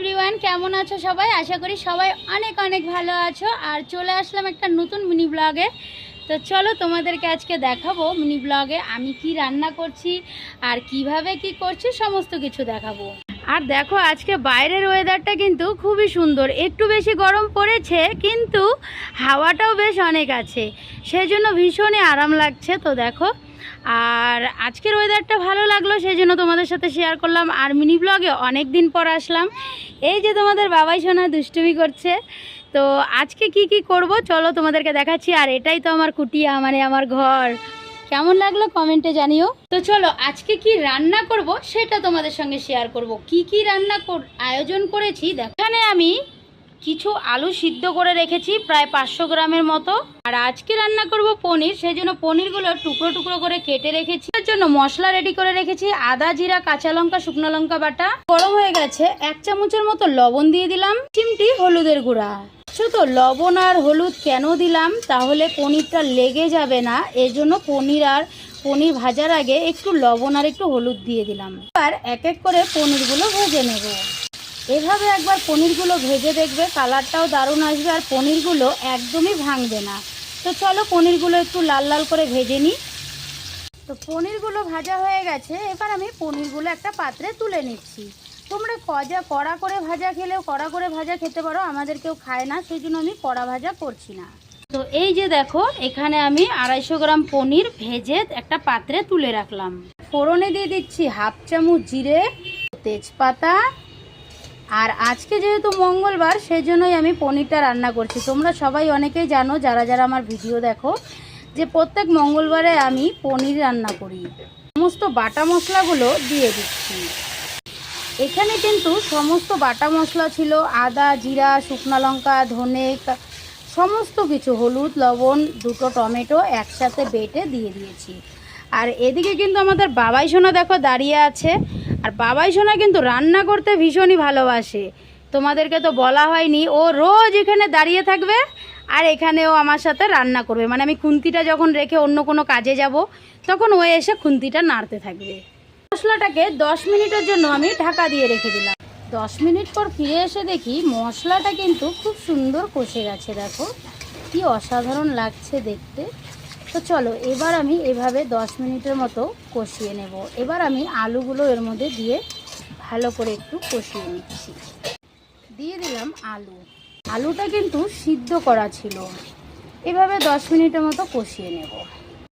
Everyone কেমন আছো সবাই? আশা করি সবাই অনেক অনেক ভালো আছো। আর চলে আসলাম একটা নতুন মিনি ব্লগে তো চলো তোমাদেরকে আজকে দেখাবো মিনি ব্লগে আমি কি রান্না করছি আর কীভাবে কি করছি, সমস্ত কিছু দেখাবো। আর দেখো, আজকে বাইরের ওয়েদারটা কিন্তু খুবই সুন্দর। একটু বেশি গরম পড়েছে, কিন্তু হাওয়াটাও বেশ অনেক আছে। সেই জন্য ভীষণই আরাম লাগছে। তো দেখো আর আজকের ওয়েদারটা ভালো লাগল, সেই জন্য তোমাদের সাথে শেয়ার করলাম। আর মিনি ব্লগে অনেক দিন পর আসলাম। এই যে তোমাদের বাবাই সোনা দুষ্টুমি করছে। তো আজকে কি কি করব, চলো তোমাদেরকে দেখাচ্ছি। আর এটাই তো আমার কুটিয়া মানে আমার ঘর। কেমন লাগল কমেন্টে জানিও। তো চলো, আজকে কি রান্না করব, সেটা তোমাদের সঙ্গে শেয়ার করব। কি কি রান্না আয়োজন করেছি দেখানে আমি কিছু আলু সিদ্ধ করে রেখেছি, প্রায় পাঁচশো গ্রামের মতো। আর আজকে রান্না করব পনির সেই জন্য পনিরগুলো টুকরো টুকরো করে কেটে রেখেছি। এর জন্য মশলা রেডি করে রেখেছি, আদা, জিরা, কাঁচা লঙ্কা, শুকনো লঙ্কা বাটা। গরম হয়ে গেছে, এক চামচের মতো লবণ দিয়ে দিলাম চিমটি হলুদের গুঁড়া। শুধু লবণ আর হলুদ কেন দিলাম? তাহলে পনিরটা লেগে যাবে না। এর জন্য পনির আর পনির ভাজার আগে একটু লবণ আর একটু হলুদ দিয়ে দিলাম। আর এক এক করে পনিরগুলো ভেজে নেব। এভাবে একবার পনিরগুলো ভেজে দেখবে, কালারটাও দারুণ আসবে আর পনিরগুলো একদমই ভাঙবে না। তো চলো পনিরগুলো একটু লাল লাল করে ভেজে নিই। তো পনিরগুলো ভাজা হয়ে গেছে, এবার আমি পনিরগুলো একটা পাত্রে তুলে নিচ্ছি। তোমরা কজা, কড়া করে ভাজা খেলেও কড়া করে ভাজা খেতে পারো, আমাদের কেউ খায় না সেই জন্য আমি কড়া ভাজা করছি না। তো এই যে দেখো, এখানে আমি আড়াইশো গ্রাম পনির ভেজে একটা পাত্রে তুলে রাখলাম। ফোড়নে দিয়ে দিচ্ছি হাফ চামচ জিরে, তেজপাতা আর আজকে যেহেতু মঙ্গলবার সেই জন্যই আমি পনিরটা রান্না করছি। তোমরা সবাই অনেকেই জানো, যারা যারা আমার ভিডিও দেখো, যে প্রত্যেক মঙ্গলবারে আমি পনির রান্না করি। সমস্ত বাটা মশলাগুলো দিয়ে দিচ্ছি। এখানে কিন্তু সমস্ত বাটা মশলা ছিল, আদা, জিরা, শুকনো লঙ্কা, ধনে সমস্ত কিছু, হলুদ, লবণ, দুটো টমেটো একসাথে বেটে দিয়ে দিয়েছি। আর এদিকে কিন্তু আমাদের বাবাই সোনা দেখো দাঁড়িয়ে আছে। আর বাবাই সোনা কিন্তু রান্না করতে ভীষণই ভালোবাসে। তোমাদেরকে তো বলা হয়নি, ও রোজ এখানে দাঁড়িয়ে থাকবে আর এখানেও আমার সাথে রান্না করবে। মানে আমি খুন্তিটা যখন রেখে অন্য কোনো কাজে যাব, তখন ও এসে খুন্তিটা নাড়তে থাকবে। মশলাটাকে দশ মিনিটের জন্য আমি ঢাকা দিয়ে রেখে দিলাম। দশ মিনিট পর ফিরে এসে দেখি মশলাটা কিন্তু খুব সুন্দর কষে গেছে, দেখো। কি অসাধারণ লাগছে দেখতে। তো চলো, এবার আমি এভাবে দশ মিনিটের মতো কষিয়ে নেব। এবার আমি আলুগুলো এর মধ্যে দিয়ে ভালো করে একটু কষিয়ে নিচ্ছি। দিয়ে দিলাম আলু। আলুটা কিন্তু সিদ্ধ করা ছিল। এভাবে দশ মিনিটের মতো কষিয়ে নেব।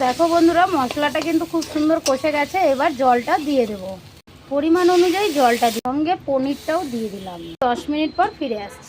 দেখো বন্ধুরা, মশলাটা কিন্তু খুব সুন্দর কষে গেছে। এবার জলটা দিয়ে দেব। পরিমাণ অনুযায়ী জলটা সঙ্গে পনিরটাও দিয়ে দিলাম। দশ মিনিট পর ফিরে আসছি।